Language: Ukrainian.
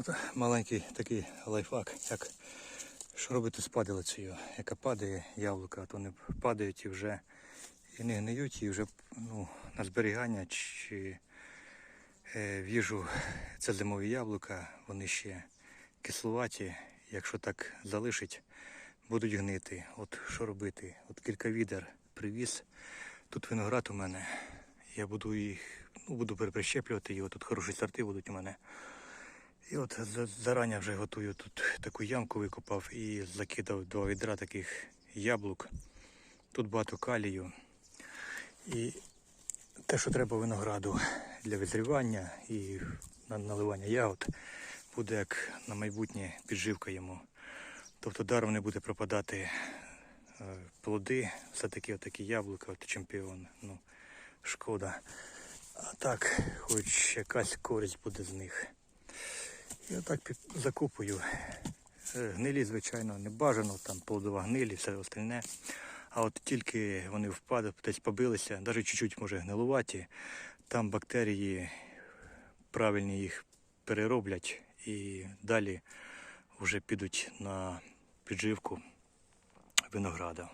От маленький такий лайфхак, як що робити з падалицею, яка падає яблука, то вони падають і вже і не гниють, і вже ну, на зберігання чи е, в це зимові яблука, вони ще кисловаті. Якщо так залишить, будуть гнити. От що робити? От кілька відер привіз. Тут виноград у мене. Я буду їх, ну, буду переприщеплювати його, тут хороші сорти будуть у мене. І от зарані вже готую тут таку ямку викопав і закидав два відра таких яблук. Тут багато калію. І те, що треба винограду для визрівання і наливання ягод, буде як на майбутнє підживка йому. Тобто даром не буде пропадати е, плоди, все-таки отакі яблука, от чемпіон. Ну, шкода. А так, хоч якась користь буде з них. І отак під- закупую. Е, Гнилі, звичайно, не бажано, там плодова гнилі, все остальне. А от тільки вони впадуть, десь побилися, навіть чуть-чуть може гнилуваті, там бактерії правильні їх перероблять і далі вже підуть на підживку винограда.